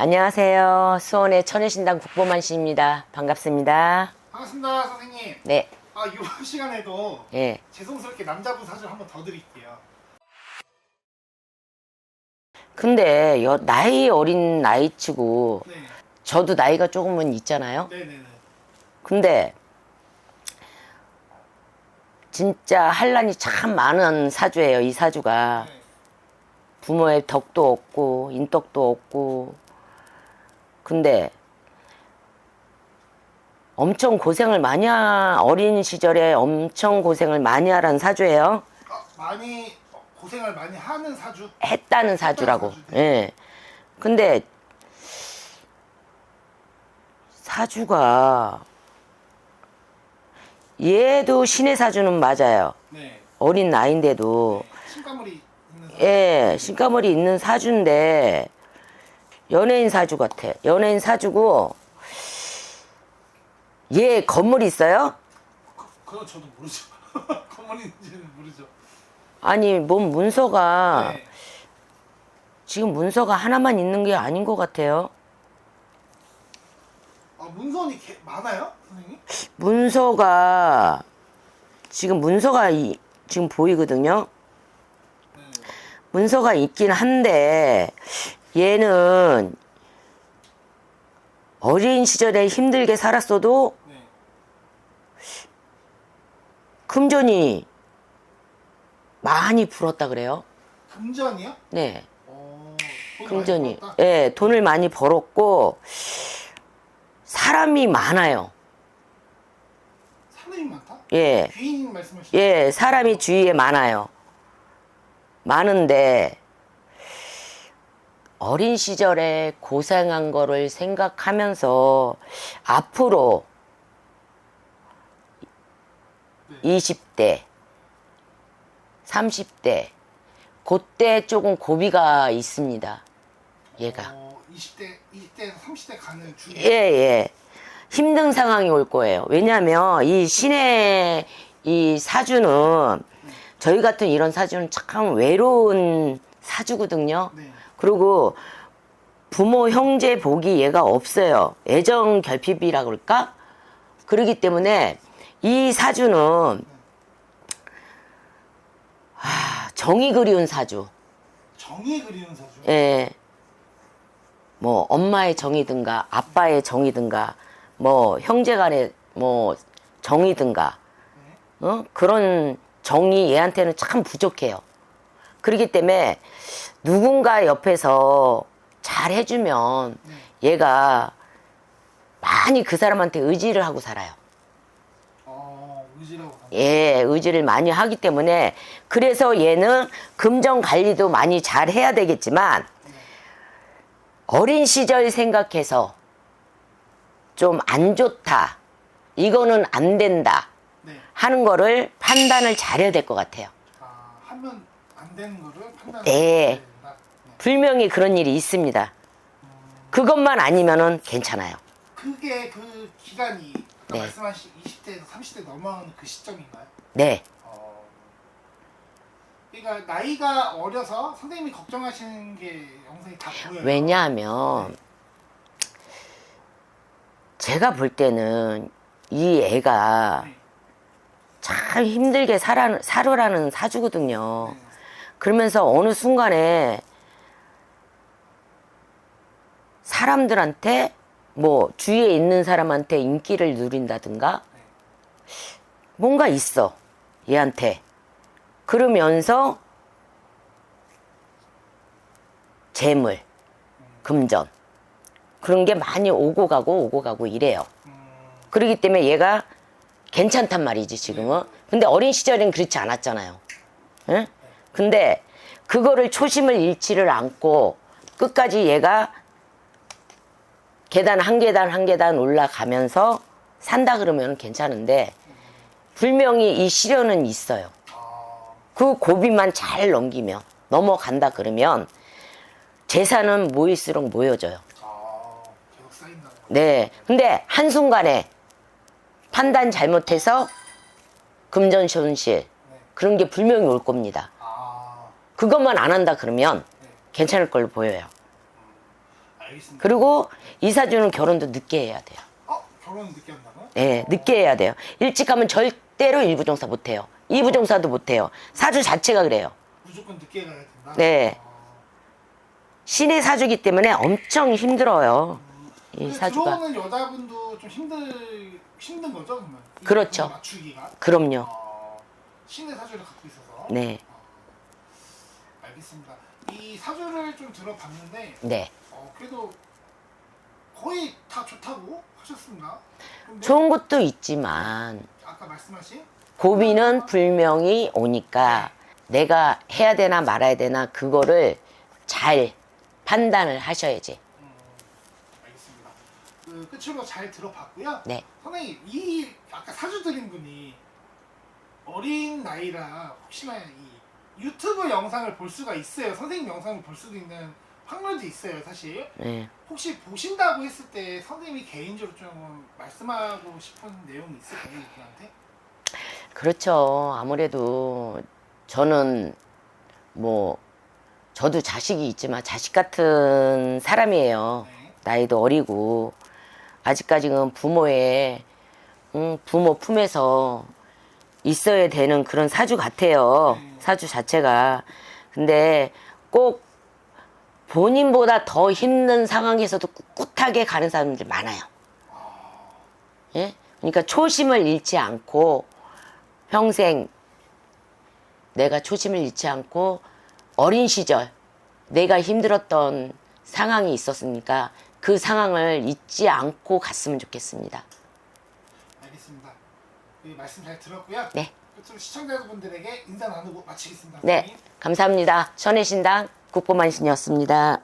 안녕하세요. 수원의 천혜신당 국보만 씨입니다. 반갑습니다. 반갑습니다, 선생님. 네, 아, 이번 시간에도 예. 죄송스럽게 남자분 사진 한번 더 드릴게요. 근데 여, 나이 어린 나이치고 네. 저도 나이가 조금은 있잖아요. 네네네. 근데 진짜 한란이 참 많은 사주예요. 이 사주가 네. 부모의 덕도 없고 인덕도 없고 근데 엄청 고생을 많이 하, 어린 시절에 엄청 고생을 많이 하라는 사주예요. 아, 많이 어, 고생을 많이 하는 사주. 했다는 사주라고. 사주, 예. 근데 사주가 얘도 신의 사주는 맞아요. 네. 어린 나이인데도 신가물이 있는 사주. 예, 신가물이 있는 사주인데 연예인 사주 같아. 연예인 사주고 얘 건물이 있어요? 그, 그건 저도 모르죠. 건물인지는 모르죠. 아니, 뭔 문서가 네. 지금 문서가 하나만 있는 게 아닌 것 같아요. 아, 문선이 개, 많아요, 선생님? 문서가 지금 문서가 이- 지금 보이거든요. 네. 문서가 있긴 한데 얘는 어린 시절에 힘들게 살았어도 네. 금전이 많이 불었다 그래요. 금전이요? 네, 어, 금전이 많이 벌었다? 예, 돈을 많이 벌었고 사람이 많아요. 사람이 많다? 예, 귀인 말씀하시죠? 예, 사람이 주위에 많아요. 많은데 어린 시절에 고생한 거를 생각하면서 앞으로 20대, 30대, 그때 조금 고비가 있습니다. 얘가. 어, 20대, 20대에서 30대 가는 중에 예, 예. 힘든 상황이 올 거예요. 왜냐하면 이 신의 이 사주는 저희 같은 이런 사주는 참 외로운 사주거든요. 네. 그리고 부모, 형제 복이 얘가 없어요. 애정 결핍이라 그럴까? 그러기 때문에 이 사주는 아, 정이 그리운 사주. 정이 그리는 사주. 예. 뭐 엄마의 정이든가 아빠의 정이든가 뭐 형제간의 뭐 정이든가 어? 그런 정이 얘한테는 참 부족해요. 그렇기 때문에 누군가 옆에서 잘 해주면 얘가 많이 그 사람한테 의지를 하고 살아요. 어, 의지라고 예, 의지를 많이 하기 때문에 그래서 얘는 금전 관리도 많이 잘 해야 되겠지만 어린 시절 생각해서 좀 안 좋다. 이거는 안 된다. 네. 하는 거를 판단을 잘해야 될 것 같아요. 아, 하면 안 되는 거를 네. 된다. 네. 분명히 그런 일이 있습니다. 그것만 아니면은 괜찮아요. 그게 그 기간이 아까 네. 말씀하신 20대에서 30대 넘어가는 그 시점인가요? 네. 어. 그러니까 나이가 어려서 선생님이 걱정하시는 게 영상이 다 보여요. 왜냐하면 제가 볼 때는 이 애가 네. 참 힘들게 살아, 살으라는 사주거든요. 네. 그러면서 어느 순간에 사람들한테 뭐 주위에 있는 사람한테 인기를 누린다든가? 뭔가 있어 얘한테. 그러면서 재물 금전. 그런 게 많이 오고 가고 오고 가고 이래요. 음, 그러기 때문에 얘가 괜찮단 말이지 지금은. 근데 어린 시절엔 그렇지 않았잖아요. 응? 근데 그거를 초심을 잃지를 않고 끝까지 얘가 계단 한 계단 한 계단 올라가면서 산다 그러면 괜찮은데 분명히 이 시련은 있어요 아, 그 고비만 잘 넘기면 넘어간다 그러면 재산은 모일수록 모여져요 아. 네. 근데 한순간에 판단 잘못해서 금전 손실 네. 그런 게 분명히 올 겁니다. 아, 그것만 안 한다 그러면 네. 괜찮을 걸로 보여요. 알겠습니다. 그리고 이사주는 결혼도 늦게 해야 돼요. 어? 결혼 늦게 한다고요? 네, 늦게 해야 돼요. 일찍 하면 절대로 일부종사 못 해요. 이부종사도 못 해요. 사주 자체가 그래요. 무조건 늦게 가야 된다? 네. 어, 신의 사주기 때문에 엄청 힘들어요. 이 근데 사주가. 들어오는 여자분도 좀 힘들, 힘든 거죠? 그러면? 이 그렇죠. 맞추기가? 그럼요. 어, 신의 사주를 갖고 있어서? 네. 어, 알겠습니다. 이 사주를 좀 들어봤는데 네. 어, 그래도 거의 다 좋다고 하셨습니다. 근데 좋은 것도 있지만 아까 말씀하신 고민은 불명이 오니까 내가 해야 되나 말아야 되나 그거를 잘 판단을 하셔야지. 음, 알겠습니다. 그 끝으로 잘 들어봤고요. 네. 선생님 이 아까 사주 드린 분이 어린 나이라 혹시나 이 유튜브 영상을 볼 수가 있어요. 선생님 영상을 볼 수도 있는 확률도 있어요, 사실. 네. 혹시 보신다고 했을 때 선생님이 개인적으로 좀 말씀하고 싶은 내용이 있을까요, 이분한테? 그렇죠. 아무래도 저는 뭐 저도 자식이 있지만 자식 같은 사람이에요. 네. 나이도 어리고 아직까지는 부모의 음, 부모 품에서 있어야 되는 그런 사주 같아요. 음. 사주 자체가. 근데 꼭 본인보다 더 힘든 상황에서도 꿋꿋하게 가는 사람들 많아요. 예? 그러니까 초심을 잃지 않고 평생 내가 초심을 잃지 않고 어린 시절 내가 힘들었던 상황이 있었으니까 그 상황을 잊지 않고 갔으면 좋겠습니다. 네, 말씀 잘 들었고요. 네. 끝으로 시청자분들에게 인사 나누고 마치겠습니다. 네, 선생님. 감사합니다. 선해신당 국보만신이었습니다.